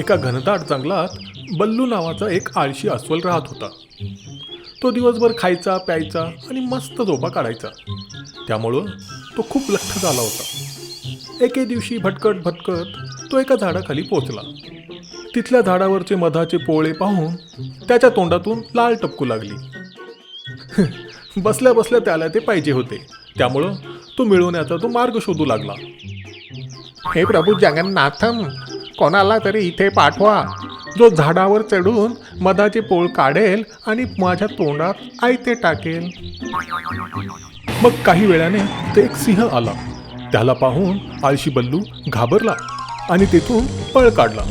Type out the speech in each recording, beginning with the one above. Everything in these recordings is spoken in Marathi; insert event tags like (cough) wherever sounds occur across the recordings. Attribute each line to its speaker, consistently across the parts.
Speaker 1: एका घनदाट जंगलात बल्लू नावाचा एक आळशी अस्वल राहत होता. तो दिवसभर खायचा प्यायचा आणि मस्त झोपा काढायचा. त्यामुळं तो खूप लठ्ठ झाला होता. एके दिवशी भटकट भटकत तो एका झाडाखाली पोचला तिथल्या झाडावरचे मधाचे पोळे पाहून त्याच्या तोंडातून लाल टपकू लागली. (laughs) बसल्या बसल्या त्याला ते पाहिजे होते. त्यामुळं तो मिळवण्याचा तो मार्ग शोधू लागला. हे प्रभू जगन्नाथम कोणाला तरी इथे पाठवा. जो झाडावर चढून मधाचे पोळ काढेल आणि माझ्या तोंडात आयते टाकेल. मग काही वेळाने ते एक सिंह आला. त्याला पाहून आळशी बल्लू घाबरला आणि तिथून पळ काढला.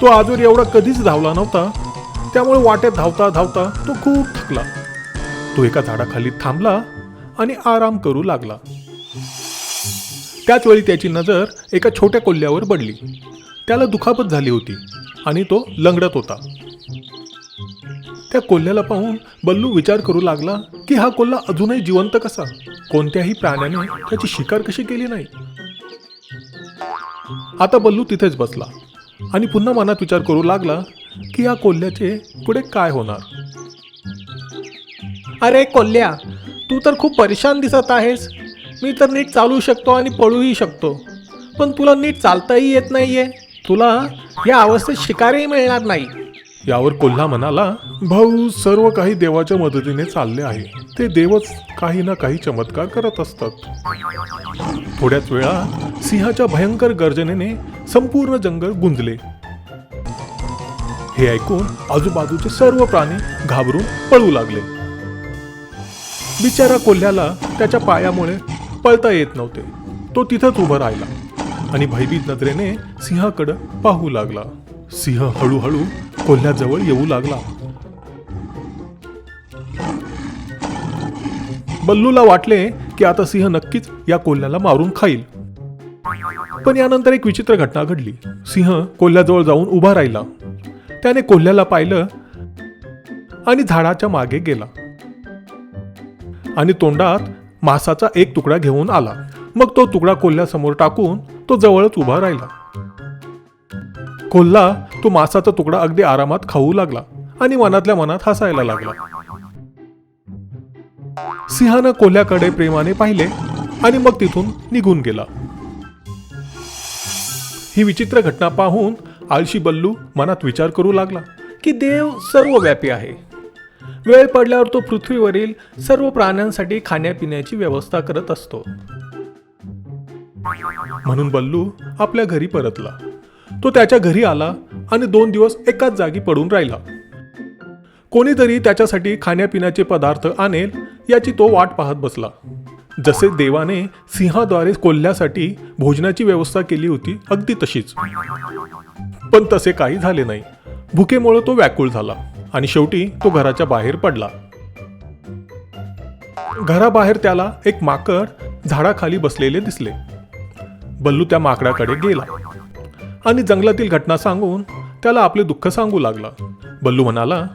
Speaker 1: तो आजवर एवढा कधीच धावला नव्हता. त्यामुळे वाटेत धावता धावता तो खूप थकला. तो एका झाडाखाली थांबला आणि आराम करू लागला. त्याच वेळी त्याची नजर एका छोट्या कोल्ह्यावर पडली. त्याला दुखापत झाली होती आणि तो लंगडत होता. त्या कोल्ह्याला पाहून बल्लू विचार करू लागला की हा कोल्हा अजूनही जिवंत कसा? कोणत्याही प्राण्याने त्याची शिकार कशी केली नाही? आता बल्लू तिथेच बसला आणि पुन्हा मनात विचार करू लागला की या कोल्ह्याचे पुढे काय होणार?
Speaker 2: अरे कोल्ह्या तू तर खूप परेशान दिसत आहेस. मी तर नीट चालू शकतो आणि पळूही शकतो. पण तुला नीट चालताही येत नाहीये. तुला या अवस्थेत शिकारही मिळणार नाही.
Speaker 1: यावर कोल्हा म्हणाला भाऊ सर्व काही देवाच्या मदतीने चालले आहे. ते देवच काही ना काही चमत्कार करत असतात. थोड्याच वेळा सिंहाच्या भयंकर गर्जनेने संपूर्ण जंगल गुंजले. हे ऐकून आजूबाजूचे सर्व प्राणी घाबरून पळू लागले. बिचारा कोल्ह्याला त्याच्या पायामुळे पळता येत नव्हते. तो तिथंच उभं राहिला. आणि भयभीत नजरेने सिंहाकडे पाहू लागला. सिंह हळूहळू कोल्ह्याजवळ येऊ लागला. बल्लूला वाटले की आता सिंह नक्कीच या कोल्ह्याला मारून खाईल. पण यानंतर एक विचित्र घटना घडली. सिंह कोल्ह्याजवळ जाऊन उभा राहिला. त्याने कोल्ह्याला पाहिलं आणि झाडाच्या मागे गेला. आणि तोंडात मासाचा एक तुकडा घेऊन आला. मग तो तुकडा कोल्ह्यासमोर टाकून तो जवळच उभा राहिला. कोल्हा तो मासाचा तुकडा अगदी आरामात खाऊ लागला आणि मनातल्या मनात हसायला लागला. सिंहानं कोल्ह्याकडे प्रेमाने पाहिले आणि मग तिथून निघून गेला. ही विचित्र घटना पाहून आळशी बल्लू मनात विचार करू लागला
Speaker 2: की देव सर्वव्यापी आहे. वेळ पडल्यावर तो पृथ्वीवरील सर्व प्राण्यांसाठी खाण्यापिण्याची व्यवस्था करत असतो.
Speaker 1: म्हणून बल्लू आपल्या घरी परतला. तो त्याच्या घरी आला आणि दोन दिवस एकाच जागी पडून राहिला. कोणीतरी त्याच्यासाठी खाण्यापिण्याचे पदार्थ आणेल याची तो वाट पाहत बसला. जसे देवाने सिंहाद्वारे कोल्ह्यासाठी भोजनाची व्यवस्था केली होती अगदी तशीच. पण तसे काही झाले नाही. भुकेमुळे तो व्याकुळ झाला आणि शेवटी तो घराच्या बाहेर पडला. घराबाहेर त्याला एक माकड झाडाखाली बसलेले दिसले. बल्लू त्या माकडाकडे गेला. आणि जंगलातील घटना सांगून त्याला आपले दुःख सांगू लागला. बल्लू म्हणाला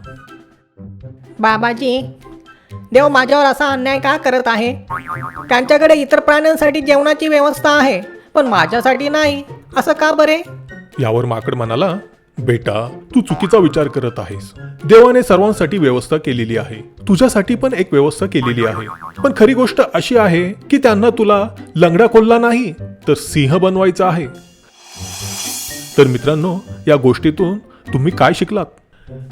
Speaker 2: बाबाजी देव माझ्यावर असा अन्याय का करत आहे? त्यांच्याकडे इतर प्राण्यांसाठी जेवणाची व्यवस्था आहे पण माझ्यासाठी नाही. असं का बरे?
Speaker 1: यावर माकड म्हणाला बेटा तू चुकीचा विचार करत आहेस. देवाने सर्वांसाठी व्यवस्था केलेली आहे. तुझ्यासाठी पण एक व्यवस्था केलेली आहे. पण खरी गोष्ट अशी आहे की त्यांना तुला लंगडा कोल्हा नाही तर सिंह बनवायचा आहे. तर मित्रांनो या गोष्टीतून तुम्ही काय शिकलात?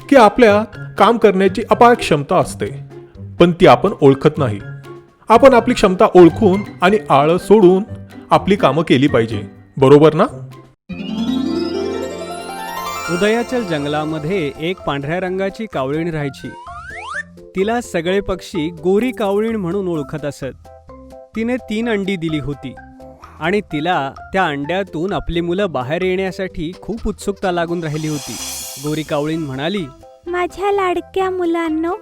Speaker 1: की आपल्यात काम करण्याची अपार क्षमता असते पण ती आपण ओळखत नाही. आपण आपली क्षमता ओळखून आणि आळ सोडून आपली कामं केली पाहिजे. बरोबर ना?
Speaker 3: उदयाचल जंगलामध्ये एक पांढऱ्या रंगाची कावळीण राहायची. तिला सगळे पक्षी गोरी कावळीण म्हणून ओळखत असत. तिने तीन अंडी दिली होती. आणि तिला त्या अंड्यातून आपली मुलं बाहेर येण्यासाठी खूप उत्सुकता लागून राहिली होती. गोरी कावळीण म्हणाली
Speaker 4: माझ्या लाडक्या मुलांनो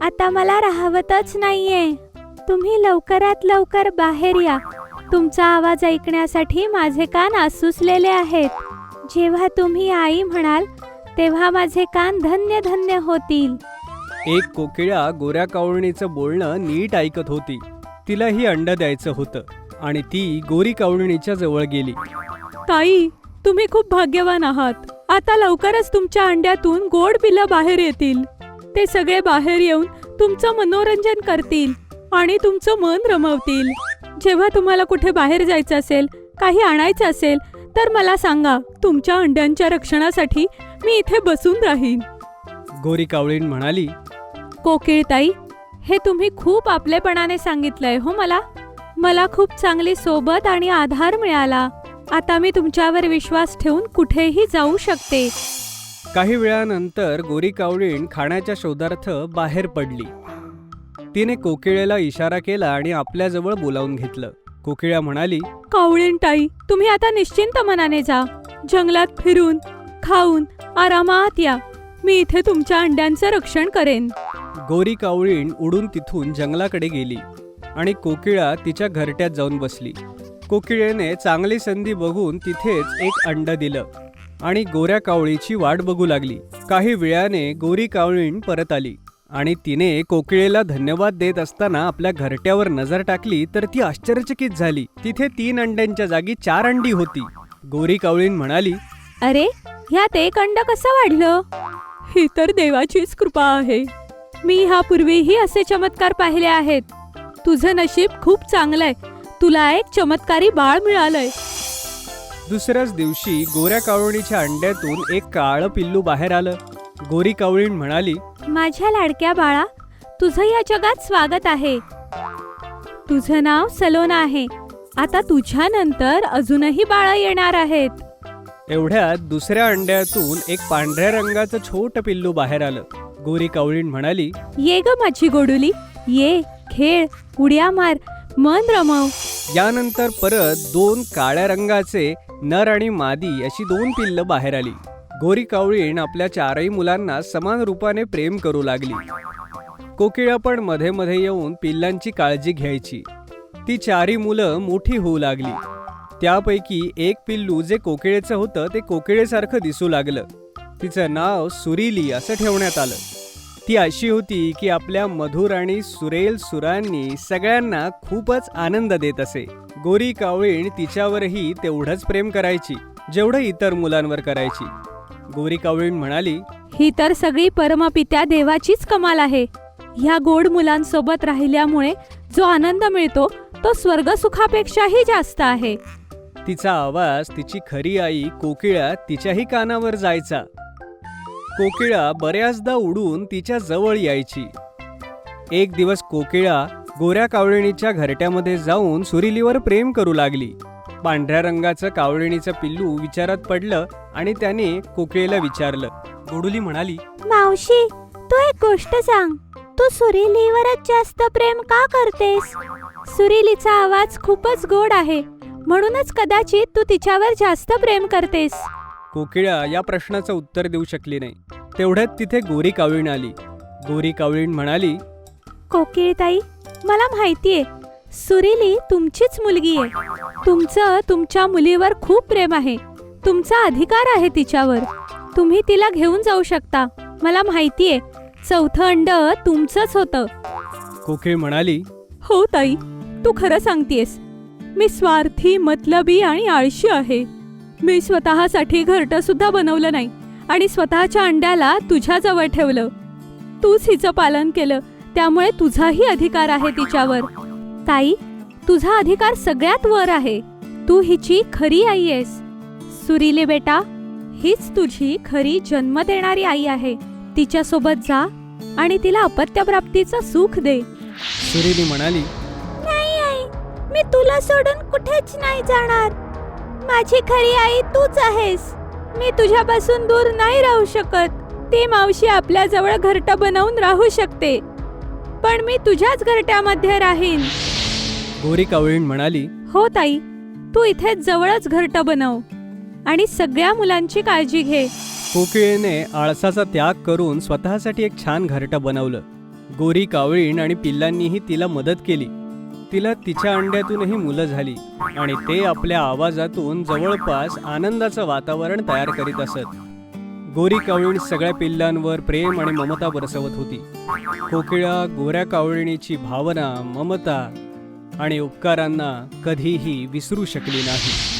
Speaker 4: आता मला राहवतच नाहीये. तुम्ही लवकरात लवकर बाहेर या. तुमचा आवाज ऐकण्यासाठी माझे कान आसुसलेले आहेत. जेव्हा तुम्ही आई म्हणाल तेव्हा माझे कान धन्य धन्य होतील.
Speaker 3: एक कोकिळा गोऱ्या कावळणीचं बोलणं नीट ऐकत होती. तिलाही अंड द्यायचं होतं आणि ती गोरी कावळणीच्या जवळ गेली.
Speaker 5: ताई
Speaker 4: तुम्ही खूप भाग्यवान आहात. आता लवकरच तुमच्या अंड्यातून गोड पिलं बाहेर येतील. ते सगळे बाहेर येऊन तुमचं मनोरंजन करतील आणि तुमचं मन रमवतील. जेव्हा तुम्हाला कुठे बाहेर जायचं असेल काही आणायचं असेल तर मला सांगा तुमच्या अंड्यांच्या रक्षणासाठी मी इथे बसून राहीन.
Speaker 3: गोरी कावळीण म्हणाली
Speaker 4: कोकिळताई हे तुम्ही खूप आपलेपणाने सांगितलंय हो मला. मला खूप चांगली सोबत आणि आधार मिळाला. आता मी तुमच्यावर विश्वास ठेवून कुठेही जाऊ शकते.
Speaker 3: काही वेळानंतर गोरी कावळीण खाण्याच्या शोधार्थ बाहेर पडली. तिने कोकिळेला इशारा केला आणि आपल्याजवळ बोलावून घेतलं. कोकिळा म्हणाली
Speaker 4: कावळींटाई तुम्ही आता निश्चिंत मनाने जा. जंगलात फिरून खाऊन आरामात या. मी इथे तुमच्या अंड्यांचं रक्षण करेन.
Speaker 3: गोरी कावळीण उडून तिथून जंगलाकडे गेली आणि कोकिळा तिच्या घरट्यात जाऊन बसली. कोकिळेने चांगली संधी बघून तिथेच एक अंड दिलं आणि गोऱ्या कावळीची वाट बघू लागली. काही वेळाने गोरी कावळीण परत आली. आणि तिने कोकिळेला धन्यवाद देत असताना आपल्या घरट्यावर नजर टाकली तर ती आश्चर्यचकित झाली. तिथे तीन अंड्यांच्या जागी चार अंडी होती. गोरी कावळीण म्हणाली
Speaker 4: अरे ह्यात एक अंड कसं वाढलं? ही तर देवाचीच कृपा आहे. मी ह्यापूर्वीही असे चमत्कार पाहिले आहेत. तुझं नशीब खूप चांगलंय. तुला एक चमत्कारी बाळ मिळालंय.
Speaker 3: दुसऱ्याच दिवशी गोऱ्या कावळीच्या अंड्यातून एक काळं पिल्लू बाहेर आलं. गोरी कावळीण म्हणाली
Speaker 4: माझ्या लाडक्या बाळा तुझं या जगात स्वागत आहे. तुझं नाव सलोना आहे. आता तुझ्यानंतर अजूनही बाळं येणार आहेत.
Speaker 3: एवढ्यात दुसऱ्या अंड्यातून एक पांढऱ्या रंगाचं छोट पिल्लू बाहेर आलं. गोरी कावळीण म्हणाली
Speaker 4: ये ग माझी गोडुली ये खेळ उड्या मार मन रमव.
Speaker 3: यानंतर परत दोन काळ्या रंगाचे नर आणि मादी अशी दोन पिल्ल बाहेर आली. गोरी कावळीण आपल्या चारही मुलांना समान रूपाने प्रेम करू लागली. कोकिळा पण मध्ये मध्ये येऊन पिल्लांची काळजी घ्यायची. ती चारही मुलं मोठी होऊ लागली. त्यापैकी एक पिल्लू जे कोकिळेचं होतं ते कोकिळेसारखं दिसू लागलं. तिचं नाव सुरीली असं ठेवण्यात आलं. ती अशी होती की आपल्या मधुर आणि सुरेल सुरांनी सगळ्यांना खूपच आनंद देत असे. गोरी कावळीण तिच्यावरही तेवढंच प्रेम करायची जेवढं इतर मुलांवर करायची. गोरी कावळीण म्हणाली
Speaker 4: ही तर सगळी परमपित्या देवाचीच कमाल आहे. ह्या गोड मुलांसोबत राहिल्यामुळे जो आनंद मिळतो तो स्वर्गसुखापेक्षाही जास्त आहे.
Speaker 3: तिचा आवाज तिची खरी आई कोकिळा तिच्याही कानावर जायचा. कोकिळा बऱ्याचदा उडून तिच्या जवळ यायची. एक दिवस कोकिळा गोऱ्या कावळिणीच्या घरट्यामध्ये जाऊन सुरिलीवर प्रेम करू लागली. पांढऱ्या रंगाचं कावळिणीचं पिल्लू विचारात पडलं आणि त्याने कोकिळेला विचारलं. गोडुली म्हणाली
Speaker 4: मावशी तू एक गोष्ट सांग. तू सुरीलीवरच जास्त प्रेम का करतेस? सुरीलीचा आवाज खूपच गोड आहे. म्हणूनच कदाचित तू तिच्यावर जास्त प्रेम करतेस.
Speaker 3: कोकिळा या प्रश्नाचं उत्तर देऊ शकली नाही. तेवढ्यात तिथे गोरी कावळीण आली. गोरी कावळीण म्हणाली
Speaker 4: कोकिळताई मला माहितीये सुरीली तुमचीच मुलगी आहे. तुमचं तुमच्या मुलीवर खूप प्रेम आहे. तुमचा अधिकार आहे तिच्यावर. तुम्ही तिला घेऊन जाऊ शकता. मला माहितीये चौथं अंड तुमचंच होतं.
Speaker 3: कोकिळ म्हणाली
Speaker 4: हो ताई. तू खरं सांगतेस. मी स्वार्थी मतलबी आणि आळशी आहे. मी स्वतःसाठी घरटं सुद्धा बनवलं नाही आणि स्वतःच्या अंड्याला तुझ्याजवळ ठेवलं. तूच हिचं पालन केलं. त्यामुळे तुझाही अधिकार आहे तिच्यावर. ताई तुझा अधिकार सगळ्यात वर आहे. तू हिची खरी आई आहेस. सुरीले बेटा हीच तुझी खरी जन्म देणारी आई आहे. तिच्यासोबत जा आणि तिला अपत्यप्राप्तीचं सुख दे.
Speaker 3: सुरीली म्हणाली
Speaker 4: नाही आई मी तुला सोडून कुठेच नाही जाणार. माझी खरी आई तूच आहेस. मी तुझ्यापासून दूर नाही राहू शकत. ती मावशी आपल्या जवळ घरटं बनवून राहू शकते. पण मी तुझ्याच घरट्यामध्ये राहीन.
Speaker 3: गोरी कावळीण म्हणाली
Speaker 4: हो ताई तू इथे जवळच घरटं बनव आणि सगळ्या मुलांची काळजी घे.
Speaker 3: कोकिळेने आळसाचा त्याग करून स्वतःसाठी एक छान घरटं बनवलं. गोरी कावळीण आणि पिल्लांनीही तिला मदत केली. तिला तिच्या अंड्यातूनही मुलं झाली आणि ते आपल्या आवाजातून जवळपास आनंदाचं वातावरण तयार करीत असत. गोरी कावळीण सगळ्या पिल्लांवर प्रेम आणि ममता बरसवत होती. कोकिळा गोऱ्या कावळिणीची भावना ममता आणि उपकारांना कधीही विसरू शकली नाही.